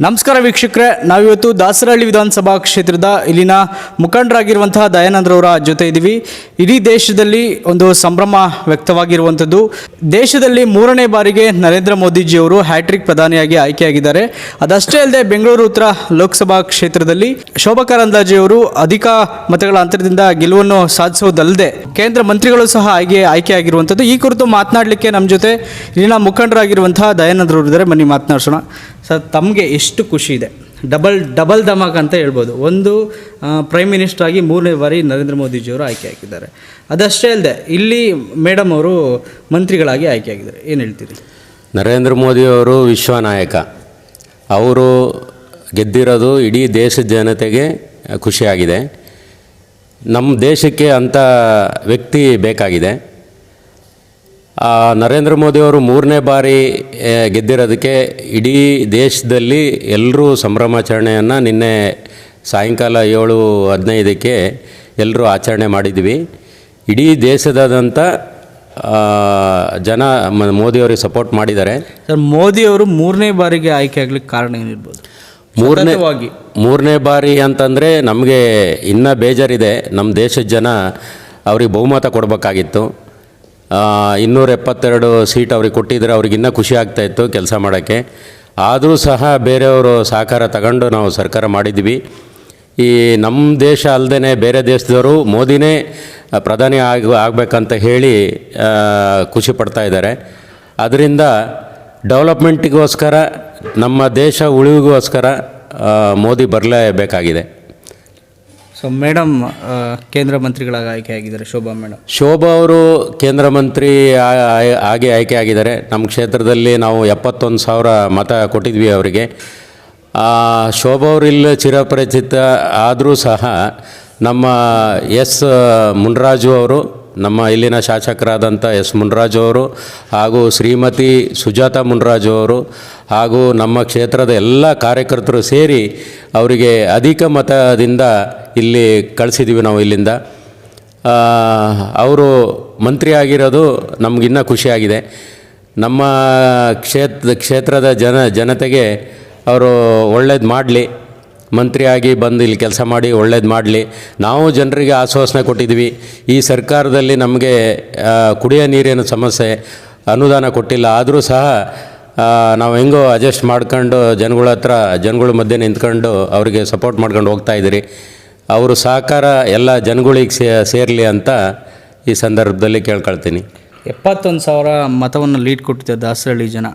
ನಮಸ್ಕಾರ ವೀಕ್ಷಕರೇ, ನಾವಿವತ್ತು ದಾಸರಹಳ್ಳಿ ವಿಧಾನಸಭಾ ಕ್ಷೇತ್ರದ ಇಲ್ಲಿನ ಮುಖಂಡರಾಗಿರುವಂತಹ ದಯಾನಂದ್ರವರ ಜೊತೆ ಇದ್ದೀವಿ. ಇಡೀ ದೇಶದಲ್ಲಿ ಒಂದು ಸಂಭ್ರಮ ವ್ಯಕ್ತವಾಗಿರುವಂಥದ್ದು. ದೇಶದಲ್ಲಿ ಮೂರನೇ ಬಾರಿಗೆ ನರೇಂದ್ರ ಮೋದಿಜಿಯವರು ಹ್ಯಾಟ್ರಿಕ್ ಪ್ರಧಾನಿಯಾಗಿ ಆಯ್ಕೆಯಾಗಿದ್ದಾರೆ. ಅದಷ್ಟೇ ಅಲ್ಲದೆ ಬೆಂಗಳೂರು ಉತ್ತರ ಲೋಕಸಭಾ ಕ್ಷೇತ್ರದಲ್ಲಿ ಶೋಭಾ ಕಾರಂದಾಜಿಯವರು ಅಧಿಕ ಮತಗಳ ಅಂತರದಿಂದ ಗೆಲುವನ್ನು ಸಾಧಿಸುವುದಲ್ಲದೆ ಕೇಂದ್ರ ಮಂತ್ರಿಗಳು ಸಹ ಆಯ್ಕೆ ಆಯ್ಕೆಯಾಗಿರುವಂಥದ್ದು. ಈ ಕುರಿತು ಮಾತನಾಡಲಿಕ್ಕೆ ನಮ್ಮ ಜೊತೆ ಇಲ್ಲಿನ ಮುಖಂಡರಾಗಿರುವಂತಹ ದಯಾನಂದರು ಇದ್ದಾರೆ. ಬನ್ನಿ ಮಾತನಾಡಿಸೋಣ. ಸರ್, ತಮಗೆ ಎಷ್ಟು ಖುಷಿ ಇದೆ? ಡಬಲ್ ಡಬಲ್ ಧಮಾಕ್ ಅಂತ ಹೇಳ್ಬೋದು. ಒಂದು ಪ್ರೈಮ್ ಮಿನಿಸ್ಟರ್ ಆಗಿ ಮೂರನೇ ಬಾರಿ ನರೇಂದ್ರ ಮೋದಿಜಿಯವರು ಆಯ್ಕೆ ಆಗಿದ್ದಾರೆ ಅದಷ್ಟೇ ಅಲ್ಲದೆ, ಇಲ್ಲಿ ಮೇಡಮ್ ಅವರು ಮಂತ್ರಿಗಳಾಗಿ ಆಯ್ಕೆ ಆಗಿದ್ದಾರೆ. ಏನು ಹೇಳ್ತೀರಿ? ನರೇಂದ್ರ ಮೋದಿಯವರು ವಿಶ್ವ ನಾಯಕ. ಅವರು ಗೆದ್ದಿರೋದು ಇಡೀ ದೇಶದ ಜನತೆಗೆ ಖುಷಿಯಾಗಿದೆ. ನಮ್ಮ ದೇಶಕ್ಕೆ ಅಂಥ ವ್ಯಕ್ತಿ ಬೇಕಾಗಿದೆ. ನರೇಂದ್ರ ಮೋದಿಯವರು ಮೂರನೇ ಬಾರಿ ಗೆದ್ದಿರೋದಕ್ಕೆ ಇಡೀ ದೇಶದಲ್ಲಿ ಎಲ್ಲರೂ ಸಂಭ್ರಮಾಚರಣೆಯನ್ನು ನಿನ್ನೆ ಸಾಯಂಕಾಲ ಏಳು ಹದಿನೈದಕ್ಕೆ ಎಲ್ಲರೂ ಆಚರಣೆ ಮಾಡಿದ್ವಿ. ಇಡೀ ದೇಶದಾದಂಥ ಜನ ಮೋದಿಯವರಿಗೆ ಸಪೋರ್ಟ್ ಮಾಡಿದ್ದಾರೆ. ಸರ್ ಮೋದಿಯವರು ಮೂರನೇ ಬಾರಿಗೆ ಆಯ್ಕೆ ಆಗಲಿಕ್ಕೆ ಕಾರಣ ಏನಿರ್ಬೋದು? ಮೂರನೇ. ಮೂರನೇ ಬಾರಿ ಅಂತಂದರೆ ನಮಗೆ ಇನ್ನೂ ಬೇಜಾರಿದೆ. ನಮ್ಮ ದೇಶದ ಜನ ಅವ್ರಿಗೆ ಬಹುಮತ ಕೊಡಬೇಕಾಗಿತ್ತು. ಇನ್ನೂರ ಎಪ್ಪತ್ತೆರಡು ಸೀಟ್ ಅವ್ರಿಗೆ ಕೊಟ್ಟಿದ್ರೆ ಅವ್ರಿಗಿನ್ನ ಖುಷಿ ಆಗ್ತಾಯಿತ್ತು ಕೆಲಸ ಮಾಡೋಕ್ಕೆ. ಆದರೂ ಸಹ ಬೇರೆಯವರು ಸಹಕಾರ ತಗೊಂಡು ನಾವು ಸರ್ಕಾರ ಮಾಡಿದ್ವಿ ಈ ನಮ್ಮ ದೇಶ ಅಲ್ಲದೇ ಬೇರೆ ದೇಶದವರು ಮೋದಿನೇ ಪ್ರಧಾನಿ ಆಗ, ಆಗಬೇಕಂತ ಹೇಳಿ ಖುಷಿ ಪಡ್ತಾ ಇದ್ದಾರೆ. ಅದರಿಂದ ಡೆವಲಪ್ಮೆಂಟಿಗೋಸ್ಕರ, ನಮ್ಮ ದೇಶ ಉಳಿವಿಗೋಸ್ಕರ ಮೋದಿ ಬರಲೇಬೇಕಾಗಿದೆ. ಸೊ ಮೇಡಮ್ ಕೇಂದ್ರ ಮಂತ್ರಿಗಳಾಗಿ ಆಯ್ಕೆ ಆಗಿದ್ದಾರೆ, ಶೋಭಾ ಮೇಡಮ್ ಶೋಭಾ ಅವರು ಕೇಂದ್ರ ಮಂತ್ರಿ ಆಗಿ ಆಯ್ಕೆ ಆಗಿದ್ದಾರೆ. ನಮ್ಮ ಕ್ಷೇತ್ರದಲ್ಲಿ ನಾವು ಎಪ್ಪತ್ತೊಂದು ಸಾವಿರ ಮತ ಕೊಟ್ಟಿದ್ವಿ ಅವರಿಗೆ. ಶೋಭಾ ಅವರು ಇಲ್ಲಿ ಚಿರಪರಿಚಿತ ಆದರೂ ಸಹ ನಮ್ಮ ಎಸ್, ಮುನ್ರಾಜು ಅವರು ನಮ್ಮ ಇಲ್ಲಿನ ಶಾಸಕರಾದಂಥ ಎಸ್ ಮುನ್ರಾಜ್ ಅವರು ಹಾಗೂ ಶ್ರೀಮತಿ ಸುಜಾತ ಮುನ್ರಾಜ್ ಅವರು ಹಾಗೂ ನಮ್ಮ ಕ್ಷೇತ್ರದ ಎಲ್ಲ ಕಾರ್ಯಕರ್ತರು ಸೇರಿ ಅವರಿಗೆ ಅಧಿಕ ಮತದಿಂದ ಇಲ್ಲಿ ಕಳಿಸಿದ್ದೀವಿ ನಾವು ಇಲ್ಲಿಂದ. ಅವರು ಮಂತ್ರಿ ಆಗಿರೋದು ನಮಗಿನ್ನೂ ಖುಷಿಯಾಗಿದೆ. ನಮ್ಮ ಕ್ಷೇತ್ರ ಕ್ಷೇತ್ರದ ಜನ, ಜನತೆಗೆ ಅವರು ಒಳ್ಳೇದು ಮಾಡಲಿ. ಮಂತ್ರಿಯಾಗಿ ಬಂದು ಇಲ್ಲಿ ಕೆಲಸ ಮಾಡಿ ಒಳ್ಳೇದು ಮಾಡಲಿ. ನಾವು ಜನರಿಗೆ ಆಶ್ವಾಸನೆ ಕೊಟ್ಟಿದ್ವಿ. ಈ ಸರ್ಕಾರದಲ್ಲಿ ನಮಗೆ ಕುಡಿಯೋ ನೀರಿನ ಸಮಸ್ಯೆ ಅನುದಾನ ಕೊಟ್ಟಿಲ್ಲ. ಆದರೂ ಸಹ ನಾವು ಹೆಂಗೋ ಅಡ್ಜಸ್ಟ್ ಮಾಡ್ಕೊಂಡು ಜನಗಳ ಹತ್ರ ಜನಗಳ ಮಧ್ಯೆ ನಿಂತ್ಕೊಂಡು ಅವರಿಗೆ ಸಪೋರ್ಟ್ ಮಾಡ್ಕೊಂಡು ಹೋಗ್ತಾ ಇದ್ದೀರಿ. ಅವರು ಸಹಕಾರ ಎಲ್ಲ ಜನಗಳಿಗೆ ಸೇ ಸೇರಲಿ ಅಂತ ಈ ಸಂದರ್ಭದಲ್ಲಿ ಕೇಳ್ಕೊಳ್ತೀನಿ. ಎಪ್ಪತ್ತೊಂದು ಸಾವಿರ ಮತವನ್ನು ಲೀಡ್ ಕೊಟ್ಟಿದ್ದಾರೆ ದಾಸರಹಳ್ಳಿ ಜನ.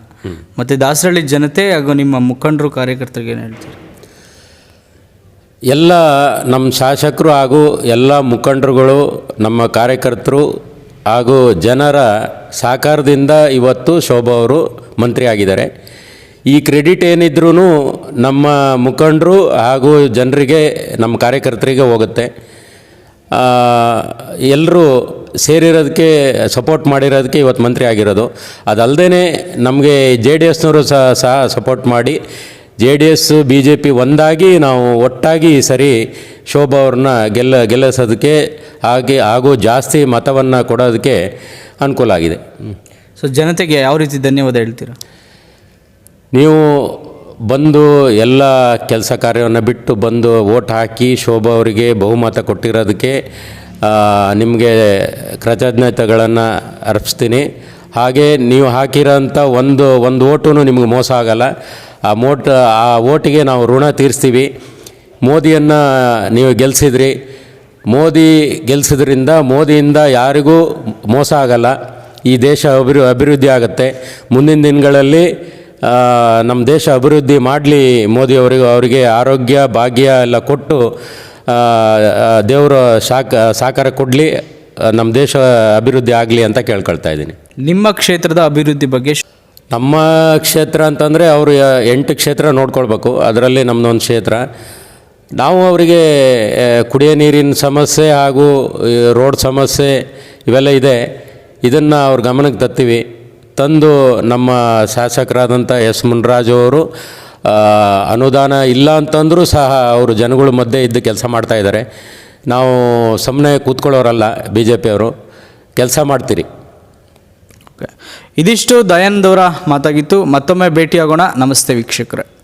ಮತ್ತು ದಾಸರಹಳ್ಳಿ ಜನತೆ ಹಾಗೂ ನಿಮ್ಮ ಮುಖಂಡರು ಕಾರ್ಯಕರ್ತರಿಗೆ ಏನು ಹೇಳ್ತೀರಿ? ಎಲ್ಲ ನಮ್ಮ ಶಾಸಕರು ಹಾಗೂ ಎಲ್ಲ ಮುಖಂಡರುಗಳು, ನಮ್ಮ ಕಾರ್ಯಕರ್ತರು ಹಾಗೂ ಜನರ ಸಹಕಾರದಿಂದ ಇವತ್ತು ಶೋಭಾ ಅವರು ಮಂತ್ರಿ ಆಗಿದ್ದಾರೆ. ಈ ಕ್ರೆಡಿಟ್ ಏನಿದ್ರೂ ನಮ್ಮ ಮುಖಂಡರು ಹಾಗೂ ಜನರಿಗೆ, ನಮ್ಮ ಕಾರ್ಯಕರ್ತರಿಗೆ ಹೋಗುತ್ತೆ. ಎಲ್ಲರೂ ಸೇರಿರೋದಕ್ಕೆ, ಸಪೋರ್ಟ್ ಮಾಡಿರೋದಕ್ಕೆ ಇವತ್ತು ಮಂತ್ರಿ ಆಗಿರೋದು. ಅದಲ್ಲದೇ ನಮಗೆ ಜೆ ಡಿ ಎಸ್ನವರು ಸಹ ಸಹ ಸಪೋರ್ಟ್ ಮಾಡಿ J D S B J P ಒಂದಾಗಿ ನಾವು ಒಟ್ಟಾಗಿ ಈ ಸರಿ ಶೋಭಾ ಅವ್ರನ್ನ ಗೆಲ್ಲ ಗೆಲ್ಲಿಸೋದಕ್ಕೆ ಹಾಗೆ ಹಾಗೂ ಜಾಸ್ತಿ ಮತವನ್ನು ಕೊಡೋದಕ್ಕೆ ಅನುಕೂಲ ಆಗಿದೆ. ಸೊ ಜನತೆಗೆ ಯಾವ ರೀತಿ ಧನ್ಯವಾದ ಹೇಳ್ತೀರಾ? ನೀವು ಬಂದು ಎಲ್ಲ ಕೆಲಸ ಕಾರ್ಯವನ್ನು ಬಿಟ್ಟು ಬಂದು ಓಟ್ ಹಾಕಿ ಶೋಭಾ ಅವರಿಗೆ ಬಹುಮತ ಕೊಟ್ಟಿರೋದಕ್ಕೆ ನಿಮಗೆ ಕೃತಜ್ಞತೆಗಳನ್ನು ಅರ್ಪಿಸ್ತೀನಿ. ಹಾಗೆ ನೀವು ಹಾಕಿರೋಂಥ ಒಂದು ಒಂದು ಓಟು ನಿಮಗೆ ಮೋಸ ಆಗಲ್ಲ. ಆ ಮೋಟ್, ಆ ಓಟಿಗೆ ನಾವು ಋಣ ತೀರಿಸ್ತೀವಿ. ಮೋದಿಯನ್ನು ನೀವು ಗೆಲ್ಲಿಸಿದ್ರಿ ಮೋದಿ ಗೆಲ್ಲಿಸಿದ್ರಿಂದ ಮೋದಿಯಿಂದ ಯಾರಿಗೂ ಮೋಸ ಆಗಲ್ಲ. ಈ ದೇಶ ಅಭಿವೃ, ಅಭಿವೃದ್ಧಿ ಆಗುತ್ತೆ. ಮುಂದಿನ ದಿನಗಳಲ್ಲಿ ನಮ್ಮ ದೇಶ ಅಭಿವೃದ್ಧಿ ಮಾಡಲಿ ಮೋದಿಯವರಿಗೂ ಅವರಿಗೆ ಆರೋಗ್ಯ, ಭಾಗ್ಯ ಎಲ್ಲ ಕೊಟ್ಟು ದೇವರು ಸಾಕಾರ ಸಹಕಾರ ಕೊಡಲಿ. ನಮ್ಮ ದೇಶ ಅಭಿವೃದ್ಧಿ ಆಗಲಿ ಅಂತ ಕೇಳ್ಕೊಳ್ತಾ ಇದ್ದೀನಿ. ನಿಮ್ಮ ಕ್ಷೇತ್ರದ ಅಭಿವೃದ್ಧಿ ಬಗ್ಗೆ ನಮ್ಮ ಕ್ಷೇತ್ರ ಅಂತಂದರೆ ಅವರು ಎಂಟು ಕ್ಷೇತ್ರ ನೋಡ್ಕೊಳ್ಬೇಕು. ಅದರಲ್ಲಿ ನಮ್ಮದೊಂದು ಕ್ಷೇತ್ರ. ನಾವು ಅವರಿಗೆ ಕುಡಿಯ ನೀರಿನ ಸಮಸ್ಯೆ ಹಾಗೂ ರೋಡ್ ಸಮಸ್ಯೆ ಇವೆಲ್ಲ ಇದೆ. ಇದನ್ನು ಅವ್ರ ಗಮನಕ್ಕೆ ತತ್ತೀವಿ ತಂದು ನಮ್ಮ ಶಾಸಕರಾದಂಥ ಎಸ್ ಮುನ್ರಾಜು ಅವರು ಅನುದಾನ ಇಲ್ಲ ಅಂತಂದರೂ ಸಹ ಅವರು ಜನಗಳ ಮಧ್ಯೆ ಇದ್ದು ಕೆಲಸ ಮಾಡ್ತಾಯಿದ್ದಾರೆ ನಾವು ಸುಮ್ಮನೆ ಕೂತ್ಕೊಳ್ಳೋರಲ್ಲ ಬಿ ಜೆ ಪಿಯವರು ಕೆಲಸ ಮಾಡ್ತೀರಿ. ಇದಿಷ್ಟು ದಯಾನಂದವರ ಮಾತಾಗಿತ್ತು. ಮತ್ತೊಮ್ಮೆ ಭೇಟಿಯಾಗೋಣ. ನಮಸ್ತೆ ವೀಕ್ಷಕರೇ.